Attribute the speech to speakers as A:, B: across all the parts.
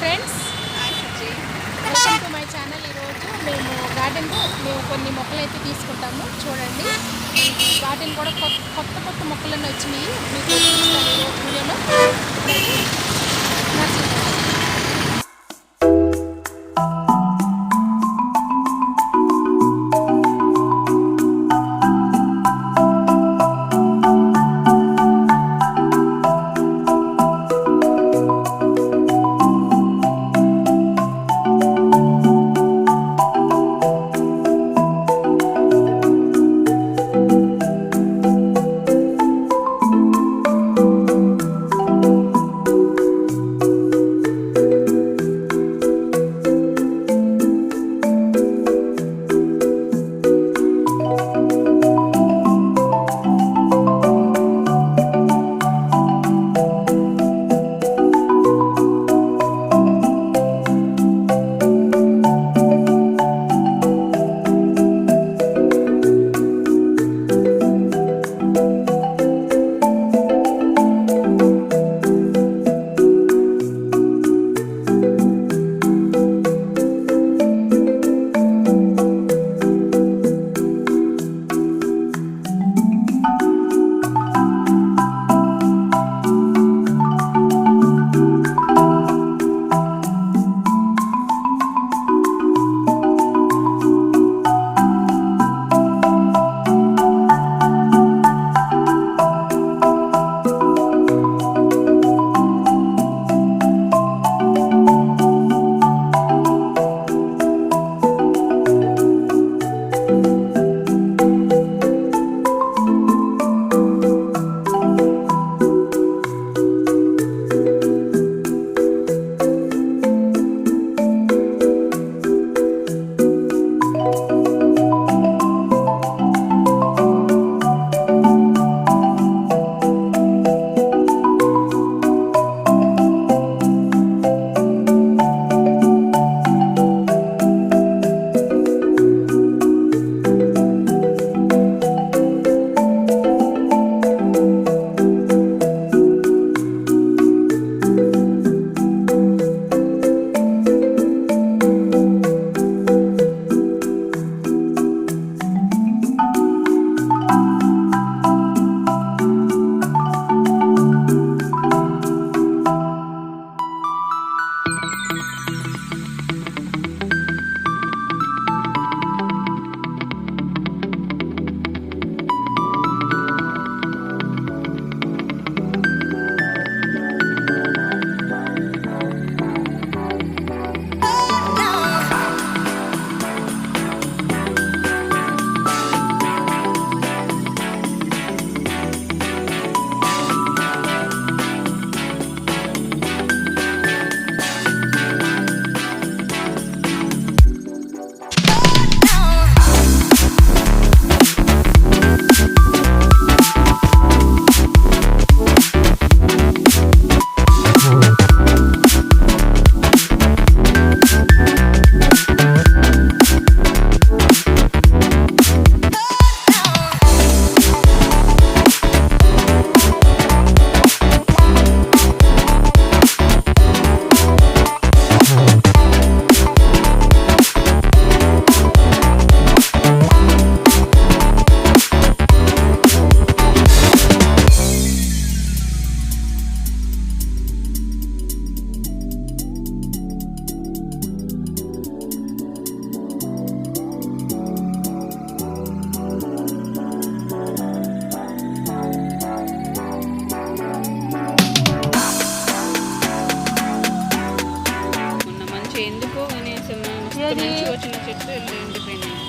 A: Friends welcome to my channel ఈరోజు. మేము గార్డెన్కు మేము కొన్ని మొక్కలు అయితే తీసుకుంటాము. చూడండి. గార్డెన్ కూడా కొత్త కొత్త కొత్త మొక్కలన్నీ వచ్చినాయి. మీకు చూపిస్తాను ఈరోజు వీడియోలో.
B: నచ్చింది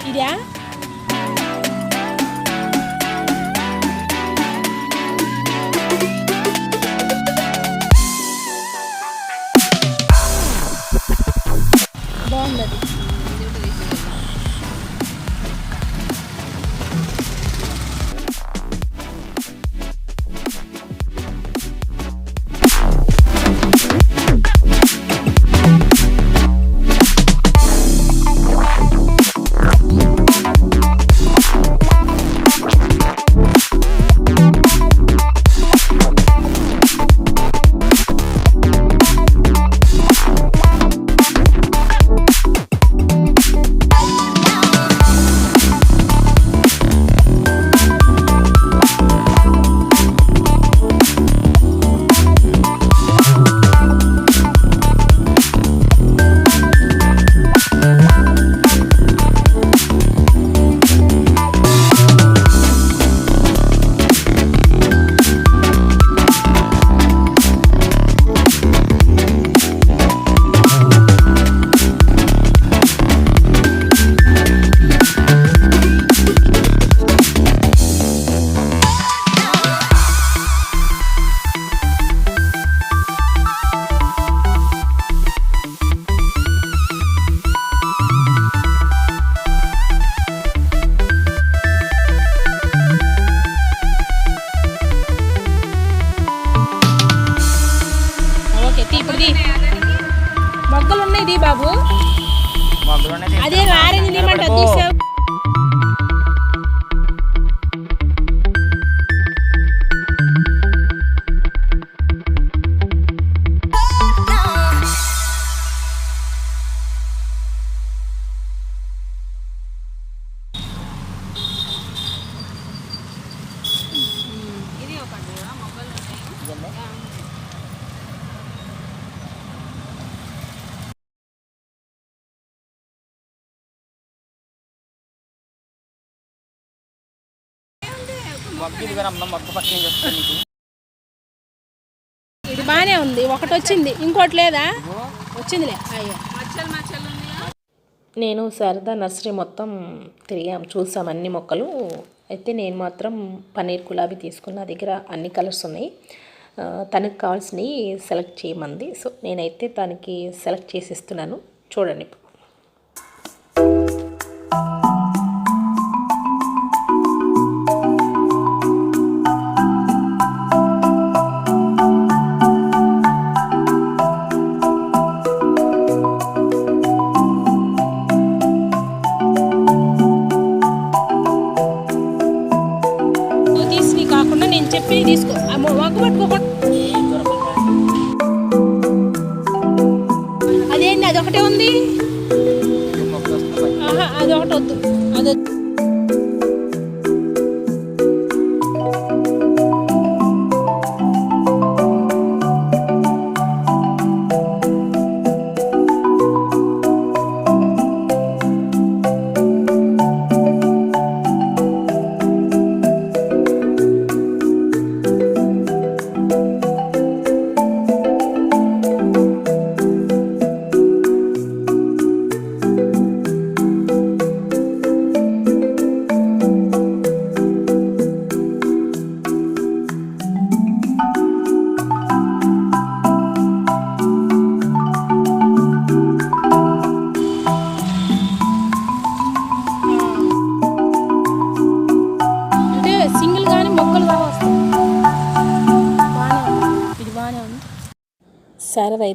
B: idea అమ్మ మొగ్గ పక్కన నీకు.
A: ఇది బాగానే ఉంది. ఒకటి వచ్చింది. ఇంకోటి లేదా? వచ్చిందిలే. అయ్యో.
C: మచ్చలు మచ్చలు ఉన్నాయా?
D: నేను శారదా నర్సరీ మొత్తం తిరిగాం. చూసాం అన్ని మొక్కలు. అయితే నేను మాత్రం పన్నీర్ గులాబీ తీసుకున్న దగ్గర అన్ని కలర్స్ ఉన్నాయి. తనకు కావాల్సినవి సెలెక్ట్ చేయమంది. సో నేనైతే తనకి సెలెక్ట్ చేసి ఇస్తున్నాను. చూడండి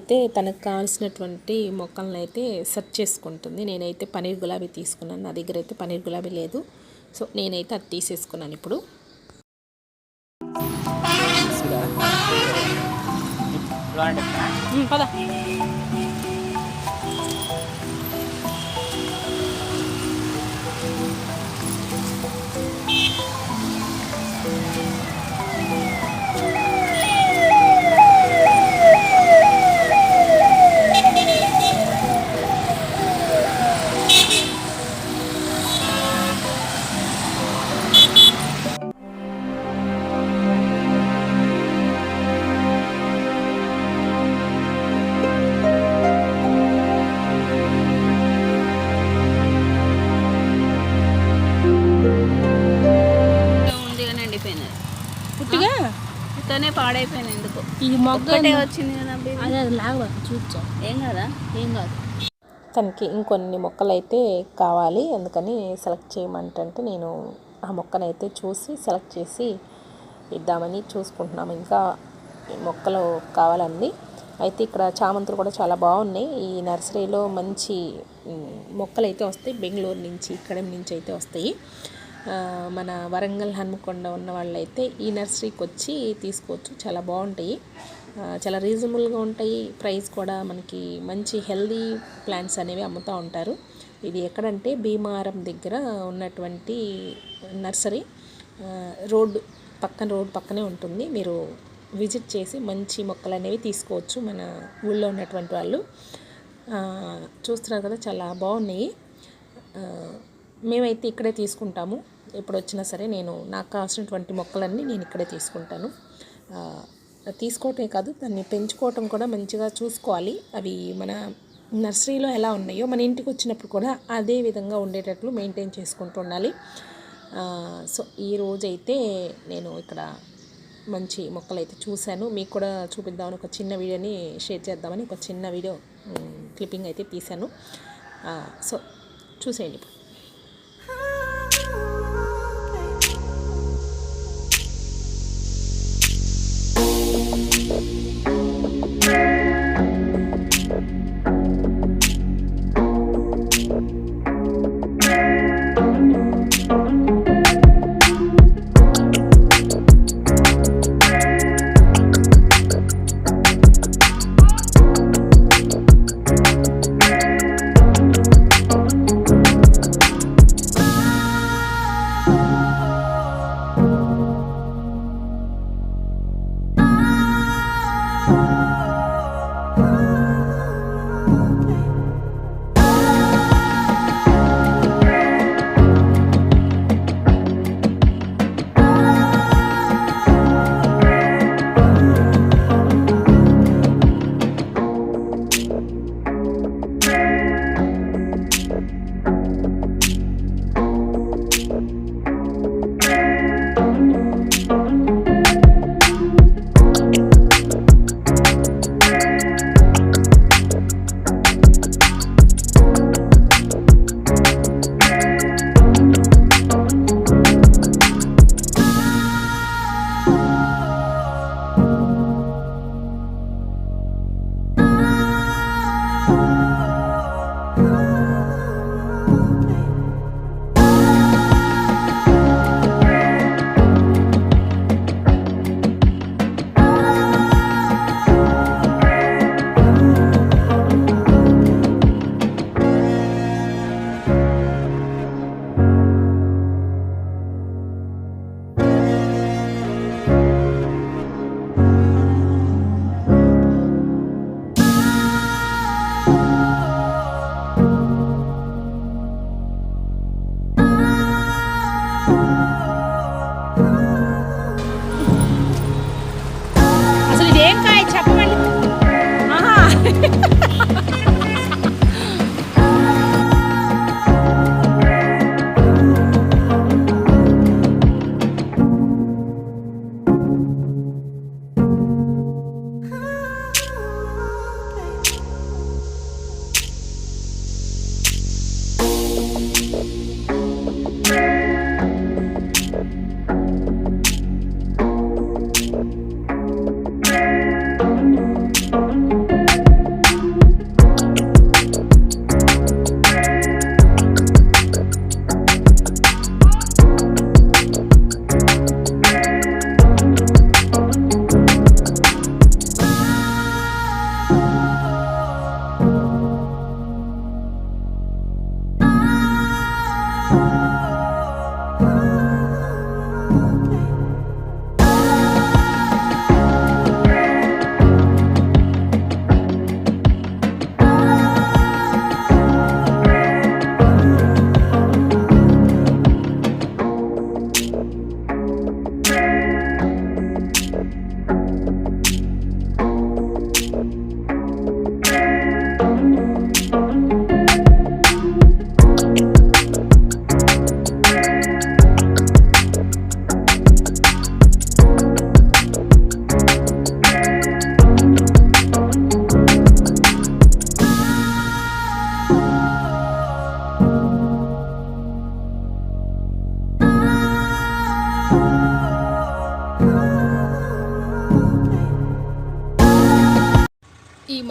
D: అయితే తనకు కావాల్సినటువంటి మొక్కలను అయితే సెర్చ్ చేసుకుంటుంది. నేనైతే పన్నీర్ గులాబీ తీసుకున్నాను. నా దగ్గర అయితే పన్నీర్ గులాబీ లేదు. సో నేనైతే అది తీసేసుకున్నాను ఇప్పుడు.
A: పద.
C: ఇతనే పాడైపోయింది ఎందుకు.
A: ఇది మొగ్గ
C: వచ్చింది కదా.
A: అదే అది లాగా చూచా
C: ఏం కదా?
A: ఏం కాదు.
D: తనకి ఇంకొన్ని మొక్కలు అయితే కావాలి అందుకని సెలెక్ట్ చేయమంటే నేను ఆ మొక్కనైతే చూసి సెలెక్ట్ చేసి ఇద్దామని చూసుకుంటున్నాము ఇంకా ఈ మొక్కలు కావాలండి. అయితే ఇక్కడ చామంతులు కూడా చాలా బాగున్నాయి. ఈ నర్సరీలో మంచి మొక్కలు అయితే వస్తాయి. బెంగళూరు నుంచి ఇక్కడ నుంచి అయితే వస్తాయి. మన వరంగల్ హన్మకొండ ఉన్న వాళ్ళైతే ఈ నర్సరీకి వచ్చి తీసుకోవచ్చు. చాలా బాగుంటాయి. చాలా రీజనబుల్గా ఉంటాయి. ప్రైస్ కూడా మనకి మంచి హెల్దీ ప్లాంట్స్ అనేవి అమ్ముతూ ఉంటారు. ఇది ఎక్కడంటే భీమారం దగ్గర ఉన్నటువంటి నర్సరీ. రోడ్డు పక్కన రోడ్డు పక్కనే ఉంటుంది. మీరు విజిట్ చేసి మంచి మొక్కలు అనేవి తీసుకోవచ్చు మన ఊళ్ళో ఉన్నటువంటి వాళ్ళు. చూస్తున్నారు కదా చాలా బాగున్నాయి. మేమైతే ఇక్కడే తీసుకుంటాము. ఎప్పుడు వచ్చినా సరే నేను నాకు కావాల్సినటువంటి మొక్కలన్నీ నేను ఇక్కడే తీసుకుంటాను. తీసుకోవటమే కాదు దాన్ని పెంచుకోవటం కూడా మంచిగా చూసుకోవాలి. అవి మన నర్సరీలో ఎలా ఉన్నాయో మన ఇంటికి వచ్చినప్పుడు కూడా అదే విధంగా ఉండేటట్లు మెయింటైన్ చేసుకుంటూ ఉండాలి. సో ఈ రోజైతే నేను ఇక్కడ మంచి మొక్కలు అయితే చూశాను. మీకు కూడా చూపిద్దామని ఒక చిన్న వీడియోని షేర్ చేద్దామని ఒక చిన్న వీడియో క్లిప్పింగ్ అయితే తీశాను. సో చూసేయండి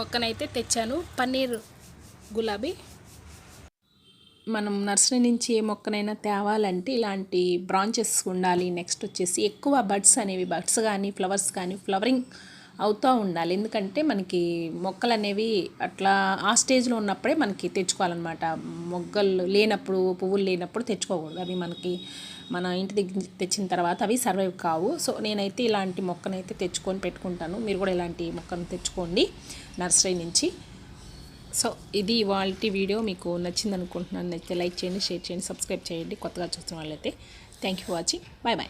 A: మొక్కనైతే తెచ్చాను. పన్నీర్ గులాబీ.
D: మనం నర్సరీ నుంచి ఏ మొక్కనైనా తేవాలంటే ఇలాంటి బ్రాంచెస్ ఉండాలి. నెక్స్ట్ వచ్చేసి ఎక్కువ బడ్స్ అనేవి బడ్స్ కానీ ఫ్లవర్స్ కానీ ఫ్లవరింగ్ అవుతూ ఉండాలి. ఎందుకంటే మనకి మొక్కలు అనేవి అట్లా ఆ స్టేజ్లో ఉన్నప్పుడే మనకి తెచ్చుకోవాలన్నమాట. మొగ్గలు లేనప్పుడు పువ్వులు లేనప్పుడు తెచ్చుకోకూడదు. అవి మనకి మన ఇంటి దగ్గర తెచ్చిన తర్వాత అవి సర్వైవ్ కావు. సో నేనైతే ఇలాంటి మొక్కనైతే తెచ్చుకొని పెట్టుకుంటాను. మీరు కూడా ఇలాంటి మొక్కను తెచ్చుకోండి నర్సరీ నుంచి. సో ఇది ఇవాళ వీడియో. మీకు నచ్చింది అనుకుంటున్నాను నచ్చితే లైక్ చేయండి షేర్ చేయండి సబ్స్క్రైబ్ చేయండి. కొత్తగా చూస్తున్న వాళ్ళైతే thank you for watching bye bye